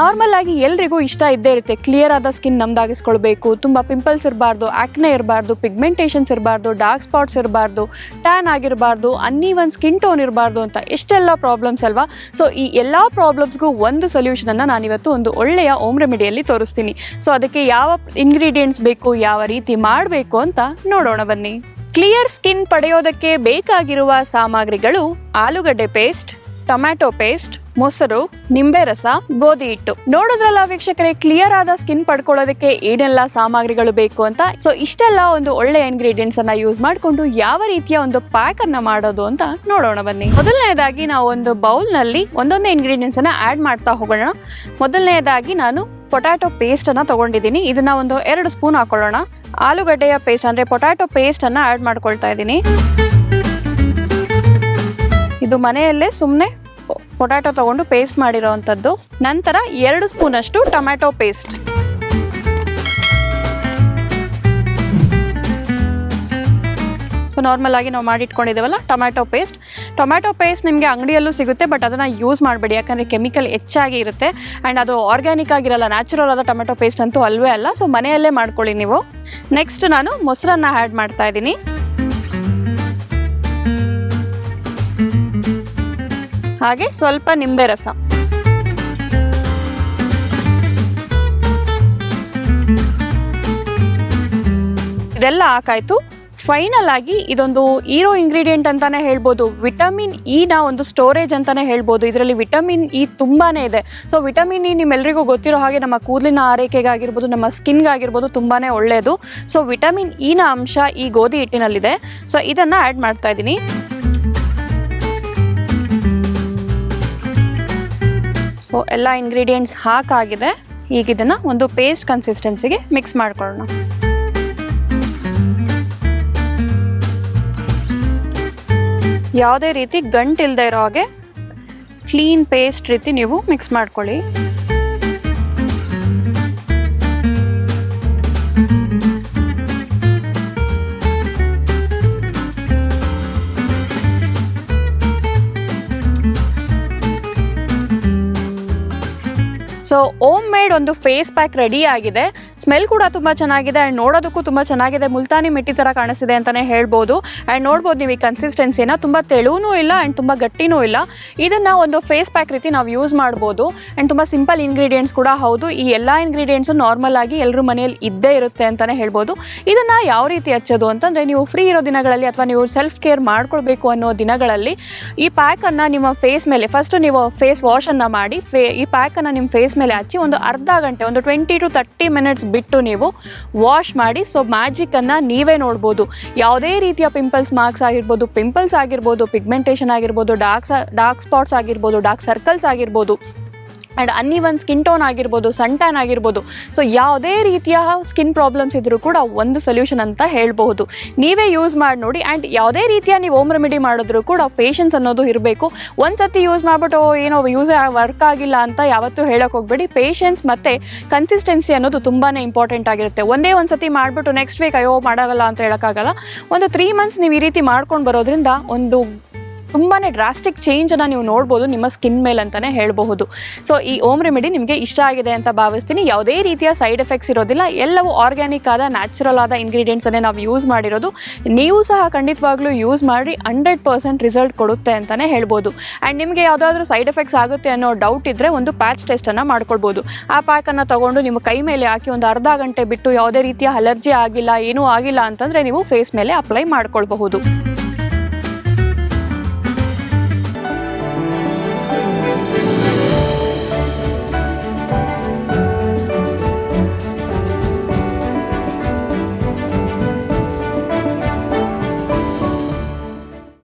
Normal ಆಗಿ ಎಲ್ರಿಗೂ ಇಷ್ಟ ಇದ್ದೇ ಇರುತ್ತೆ. ಕ್ಲಿಯರ್ ಆದ ಸ್ಕಿನ್ ನಮ್ದಾಗಿಸ್ಕೊಳ್ಬೇಕು. ತುಂಬ ಪಿಂಪಲ್ಸ್ ಇರಬಾರ್ದು ಆಕ್ನೆ ಇರಬಾರ್ದು ಪಿಗ್ಮೆಂಟೇಷನ್ಸ್ ಇರಬಾರ್ದು ಡಾರ್ಕ್ ಸ್ಪಾಟ್ಸ್ ಇರಬಾರ್ದು ಟ್ಯಾನ್ ಆಗಿರಬಾರ್ದು ಅನ್ನೀವನ್ ಸ್ಕಿನ್ ಟೋನ್ ಇರಬಾರ್ದು ಅಂತ ಎಷ್ಟೆಲ್ಲ ಪ್ರಾಬ್ಲಮ್ಸ್ ಅಲ್ವಾ? ಸೊ ಈ ಎಲ್ಲ ಪ್ರಾಬ್ಲಮ್ಸ್ಗೂ ಒಂದು ಸೊಲ್ಯೂಷನನ್ನು ನಾನಿವತ್ತು ಒಂದು ಒಳ್ಳೆಯ ಓಮ್ ರೆಮಿಡಿಯಲ್ಲಿ ತೋರಿಸ್ತೀನಿ. ಸೊ ಅದಕ್ಕೆ ಯಾವ ಇಂಗ್ರೀಡಿಯೆಂಟ್ಸ್ ಬೇಕು, ಯಾವ ರೀತಿ ಮಾಡಬೇಕು ಅಂತ ನೋಡೋಣ ಬನ್ನಿ. ಕ್ಲಿಯರ್ ಸ್ಕಿನ್ ಪಡೆಯೋದಕ್ಕೆ ಬೇಕಾಗಿರುವ ಸಾಮಗ್ರಿಗಳು ಆಲೂಗಡ್ಡೆ ಪೇಸ್ಟ್ ಟೊಮ್ಯಾಟೊ ಪೇಸ್ಟ್, ಮೊಸರು, ನಿಂಬೆ ರಸ, ಗೋಧಿ ಹಿಟ್ಟು. ನೋಡಿದ್ರಲ್ಲ ವೀಕ್ಷಕರೇ ಕ್ಲಿಯರ್ ಆದ ಸ್ಕಿನ್ ಪಡ್ಕೊಳ್ಳೋದಕ್ಕೆ ಏನೆಲ್ಲ ಸಾಮಗ್ರಿಗಳು ಬೇಕು ಅಂತ? ಸೊ ಇಷ್ಟೆಲ್ಲ ಒಂದು ಒಳ್ಳೆ ಇಂಗ್ರೀಡಿಯೆಂಟ್ಸ್ ಅನ್ನ ಯೂಸ್ ಮಾಡಿಕೊಂಡು ಯಾವ ರೀತಿಯ ಒಂದು ಪ್ಯಾಕ್ ಅನ್ನ ಮಾಡೋದು ಅಂತ ನೋಡೋಣ ಬನ್ನಿ. ಮೊದಲನೇದಾಗಿ ನಾವು ಒಂದು ಬೌಲ್ನಲ್ಲಿ ಒಂದೊಂದೇ ಇಂಗ್ರೀಡಿಯೆಂಟ್ಸ್ ಅನ್ನ ಆಡ್ ಮಾಡ್ತಾ ಹೋಗೋಣ. ಮೊದಲನೇದಾಗಿ ನಾನು ಪೊಟ್ಯಾಟೊ ಪೇಸ್ಟ್ ಅನ್ನ ತಗೊಂಡಿದ್ದೀನಿ. ಇದನ್ನ ಒಂದು ಎರಡು ಸ್ಪೂನ್ ಹಾಕೊಳ್ಳೋಣ. ಆಲೂಗಡ್ಡೆಯ ಪೇಸ್ಟ್ ಅಂದ್ರೆ ಪೊಟ್ಯಾಟೊ ಪೇಸ್ಟ್ ಅನ್ನ ಆಡ್ ಮಾಡ್ಕೊಳ್ತಾ ಇದ್ದೀನಿ. ಇದು ಮನೆಯಲ್ಲೇ ಸುಮ್ಮನೆ ಪೊಟ್ಯಾಟೊ ತಗೊಂಡು ಪೇಸ್ಟ್ ಮಾಡಿರೋ ಅಂಥದ್ದು ನಂತರ ಎರಡು ಸ್ಪೂನ್ ಅಷ್ಟು ಟೊಮ್ಯಾಟೊ ಪೇಸ್ಟ್ ಸೊ ನಾರ್ಮಲ್ ಆಗಿ ನಾವು ಮಾಡಿಟ್ಕೊಂಡಿದ್ದೇವಲ್ಲ, ಟೊಮ್ಯಾಟೊ ಪೇಸ್ಟ್ ಟೊಮ್ಯಾಟೊ ಪೇಸ್ಟ್ ನಿಮಗೆ ಅಂಗಡಿಯಲ್ಲೂ ಸಿಗುತ್ತೆ ಬಟ್ ಅದನ್ನು ಯೂಸ್ ಮಾಡಬೇಡಿ. ಯಾಕಂದರೆ ಕೆಮಿಕಲ್ ಹೆಚ್ಚಾಗಿ ಇರುತ್ತೆ. ಆ್ಯಂಡ್ ಅದು ಆರ್ಗ್ಯಾನಿಕ್ ಆಗಿರಲ್ಲ ನ್ಯಾಚುರಲ್ ಆದ ಟೊಮೆಟೊ ಪೇಸ್ಟ್ ಅಂತೂ ಅಲ್ವೇ ಅಲ್ಲ. ಸೊ ಮನೆಯಲ್ಲೇ ಮಾಡ್ಕೊಳ್ಳಿ ನೀವು. ನೆಕ್ಸ್ಟ್ ನಾನು ಮೊಸರನ್ನ ಆ್ಯಡ್ ಮಾಡ್ತಾ ಇದ್ದೀನಿ. ಹಾಗೆ ಸ್ವಲ್ಪ ನಿಂಬೆ ರಸ. ಇದೆಲ್ಲ ಹಾಕಾಯ್ತು. ಫೈನಲ್ ಆಗಿ ಇದೊಂದು ಈರೋ ಇಂಗ್ರೀಡಿಯೆಂಟ್ ಅಂತಾನೆ ಹೇಳ್ಬೋದು. ವಿಟಮಿನ್ ಇನ ಒಂದು ಸ್ಟೋರೇಜ್ ಅಂತಾನೆ ಹೇಳ್ಬೋದು. ಇದರಲ್ಲಿ ವಿಟಮಿನ್ ಇ ತುಂಬಾನೇ ಇದೆ. ಸೊ ವಿಟಮಿನ್ ಇ ನಿಮ್ಮೆಲ್ಲರಿಗೂ ಗೊತ್ತಿರೋ ಹಾಗೆ ನಮ್ಮ ಕೂದಲಿನ ಆರೈಕೆಗಾಗಿರ್ಬೋದು, ನಮ್ಮ ಸ್ಕಿನ್ಗಾಗಿರ್ಬೋದು ತುಂಬಾನೇ ಒಳ್ಳೆಯದು. ಸೊ ವಿಟಮಿನ್ ಇನ ಅಂಶ ಈ ಗೋಧಿ ಹಿಟ್ಟಿನಲ್ಲಿದೆ. ಸೊ ಇದನ್ನ ಆ್ಯಡ್ ಮಾಡ್ತಾ ಇದ್ದೀನಿ. ಸೊ ಎಲ್ಲ ಇಂಗ್ರೀಡಿಯೆಂಟ್ಸ್ ಹಾಕಾಗಿದೆ. ಈಗ ಇದನ್ನು ಒಂದು ಪೇಸ್ಟ್ ಕನ್ಸಿಸ್ಟೆನ್ಸಿಗೆ ಮಿಕ್ಸ್ ಮಾಡ್ಕೊಳ್ಳೋಣ. ಯಾವುದೇ ರೀತಿ ಗಂಟಿಲ್ಲದೆ ಇರೋ ಹಾಗೆ ಕ್ಲೀನ್ ಪೇಸ್ಟ್ ರೀತಿ ನೀವು ಮಿಕ್ಸ್ ಮಾಡ್ಕೊಳ್ಳಿ. ಸೊ ಓಮ್ ಮೇಡ್ ಒಂದು ಫೇಸ್ ಪ್ಯಾಕ್ ರೆಡಿ ಆಗಿದೆ. ಸ್ಮೆಲ್ ಕೂಡ ತುಂಬ ಚೆನ್ನಾಗಿದೆ ಆ್ಯಂಡ್ ನೋಡೋದಕ್ಕೂ ತುಂಬ ಚೆನ್ನಾಗಿದೆ. ಮುಲ್ತಾನಿ ಮಿಟ್ಟಿ ಥರ ಕಾಣಿಸ್ತಿದೆ ಅಂತಲೇ ಹೇಳ್ಬೋದು. ಆ್ಯಂಡ್ ನೋಡ್ಬೋದು ನೀವು ಈ ಕನ್ಸಿಸ್ಟೆನ್ಸಿನ ತುಂಬ ತೆಳುವೂ ಇಲ್ಲ ಆ್ಯಂಡ್ ತುಂಬ ಗಟ್ಟಿನೂ ಇಲ್ಲ. ಇದನ್ನು ಒಂದು ಫೇಸ್ ಪ್ಯಾಕ್ ರೀತಿ ನಾವು ಯೂಸ್ ಮಾಡ್ಬೋದು. ಆ್ಯಂಡ್ ತುಂಬ ಸಿಂಪಲ್ ಇಂಗ್ರೀಡಿಯೆಂಟ್ಸ್ ಕೂಡ ಹೌದು. ಈ ಎಲ್ಲ ಇಂಗ್ರೀಡಿಯೆಂಟ್ಸು ನಾರ್ಮಲ್ ಆಗಿ ಎಲ್ಲರೂ ಮನೆಯಲ್ಲಿ ಇದ್ದೇ ಇರುತ್ತೆ ಅಂತಲೇ ಹೇಳ್ಬೋದು. ಇದನ್ನು ಯಾವ ರೀತಿ ಹಚ್ಚೋದು ಅಂತಂದರೆ ನೀವು ಫ್ರೀ ಇರೋ ದಿನಗಳಲ್ಲಿ ಅಥವಾ ನೀವು ಸೆಲ್ಫ್ ಕೇರ್ ಮಾಡ್ಕೊಳ್ಬೇಕು ಅನ್ನೋ ದಿನಗಳಲ್ಲಿ ಈ ಪ್ಯಾಕನ್ನು ನಿಮ್ಮ ಫೇಸ್ ಮೇಲೆ ಫಸ್ಟ್ ನೀವು ಫೇಸ್ ವಾಶನ್ನು ಮಾಡಿ, ಫೇ ಈ ಪ್ಯಾಕನ್ನು ನಿಮ್ಮ ಫೇಸ್ ಮೇಲೆ ಹಚ್ಚಿ ಒಂದು ಅರ್ಧ ಗಂಟೆ, ಒಂದು ಟ್ವೆಂಟಿ ಟು ತರ್ಟಿ ಮಿನಿಟ್ಸ್ ಬಿಟ್ಟು ನೀವು ವಾಶ್ ಮಾಡಿ ಸೊ ಮ್ಯಾಜಿಕನ್ನು ನೀವೇ ನೋಡ್ಬೋದು. ಯಾವುದೇ ರೀತಿಯ ಪಿಂಪಲ್ಸ್ ಮಾರ್ಕ್ಸ್ ಆಗಿರ್ಬೋದು ಪಿಂಪಲ್ಸ್ ಆಗಿರ್ಬೋದು ಪಿಗ್ಮೆಂಟೇಷನ್ ಆಗಿರ್ಬೋದು ಡಾರ್ಕ್ ಡಾರ್ಕ್ ಸ್ಪಾಟ್ಸ್ ಆಗಿರ್ಬೋದು ಡಾರ್ಕ್ ಸರ್ಕಲ್ಸ್ ಆಗಿರ್ಬೋದು ಆ್ಯಂಡ್ ಅನ್ನಿವನ್ ಸ್ಕಿನ್ ಟೋನ್ ಆಗಿರ್ಬೋದು ಸನ್ ಟ್ಯಾನ್ ಆಗಿರ್ಬೋದು ಸೊ ಯಾವುದೇ ರೀತಿಯ ಸ್ಕಿನ್ ಪ್ರಾಬ್ಲಮ್ಸ್ ಇದ್ದರೂ ಕೂಡ ಒಂದು ಸೊಲ್ಯೂಷನ್ ಅಂತ ಹೇಳಬಹುದು. ನೀವೇ ಯೂಸ್ ಮಾಡಿ ನೋಡಿ ಆ್ಯಂಡ್ ಯಾವುದೇ ರೀತಿಯ ನೀವು ಓಮ್ ರೆಮಿಡಿ ಮಾಡಿದ್ರು ಕೂಡ ಪೇಷನ್ಸ್ ಅನ್ನೋದು ಇರಬೇಕು. ಒಂದು ಸತಿ ಯೂಸ್ ಮಾಡಿಬಿಟ್ಟು ಏನೋ ಯೂಸ್ ವರ್ಕ್ ಆಗಿಲ್ಲ ಅಂತ ಯಾವತ್ತೂ ಹೇಳೋಕೆ ಹೋಗಬೇಡಿ. ಪೇಷನ್ಸ್ ಮತ್ತು ಕನ್ಸಿಸ್ಟೆನ್ಸಿ ಅನ್ನೋದು ತುಂಬಾ ಇಂಪಾರ್ಟೆಂಟ್ ಆಗಿರುತ್ತೆ. ಒಂದೇ ಒಂದು ಸತಿ ಮಾಡಿಬಿಟ್ಟು ನೆಕ್ಸ್ಟ್ ವೀಕ್ ಅಯ್ಯೋ, ಮಾಡೋಲ್ಲ ಅಂತ ಹೇಳೋಕ್ಕಾಗಲ್ಲ. ಒಂದು ತ್ರೀ ಮಂತ್ಸ್ ನೀವು ಈ ರೀತಿ ಮಾಡ್ಕೊಂಡು ಬರೋದ್ರಿಂದ ಒಂದು ತುಂಬಾ ಡ್ರಾಸ್ಟಿಕ್ ಚೇಂಜನ್ನು ನೀವು ನೋಡ್ಬೋದು ನಿಮ್ಮ ಸ್ಕಿನ್ ಮೇಲೆ ಅಂತಲೇ ಹೇಳಬಹುದು. ಸೊ ಈ ಓಮ್ ರೆಮಿಡಿ ನಿಮಗೆ ಇಷ್ಟ ಆಗಿದೆ ಅಂತ ಭಾವಿಸ್ತೀನಿ. ಯಾವುದೇ ರೀತಿಯ ಸೈಡ್ ಎಫೆಕ್ಟ್ಸ್ ಇರೋದಿಲ್ಲ. ಎಲ್ಲವೂ ಆರ್ಗ್ಯಾನಿಕ್ ಆದ ನ್ಯಾಚುರಲ್ ಆದ ಇಂಗ್ರೀಡಿಯೆಂಟ್ಸನ್ನೇ ನಾವು ಯೂಸ್ ಮಾಡಿರೋದು. ನೀವು ಸಹ ಖಂಡಿತವಾಗ್ಲೂ ಯೂಸ್ ಮಾಡಿ ಹಂಡ್ರೆಡ್ ಪರ್ಸೆಂಟ್ ರಿಸಲ್ಟ್ ಕೊಡುತ್ತೆ ಅಂತಲೇ ಹೇಳ್ಬೋದು. ಆ್ಯಂಡ್ ನಿಮಗೆ ಯಾವುದಾದ್ರೂ ಸೈಡ್ ಎಫೆಕ್ಟ್ಸ್ ಆಗುತ್ತೆ ಅನ್ನೋ ಡೌಟ್ ಇದ್ದರೆ ಒಂದು ಪ್ಯಾಚ್ ಟೆಸ್ಟನ್ನು ಮಾಡ್ಕೊಳ್ಬೋದು. ಆ ಪ್ಯಾಕನ್ನು ತೊಗೊಂಡು ನಿಮ್ಮ ಕೈ ಮೇಲೆ ಹಾಕಿ ಒಂದು ಅರ್ಧ ಗಂಟೆ ಬಿಟ್ಟು ಯಾವುದೇ ರೀತಿಯ ಅಲರ್ಜಿ ಆಗಿಲ್ಲ, ಏನೂ ಆಗಿಲ್ಲ ಅಂತಂದರೆ ನೀವು ಫೇಸ್ ಮೇಲೆ ಅಪ್ಲೈ ಮಾಡ್ಕೊಳ್ಬಹುದು.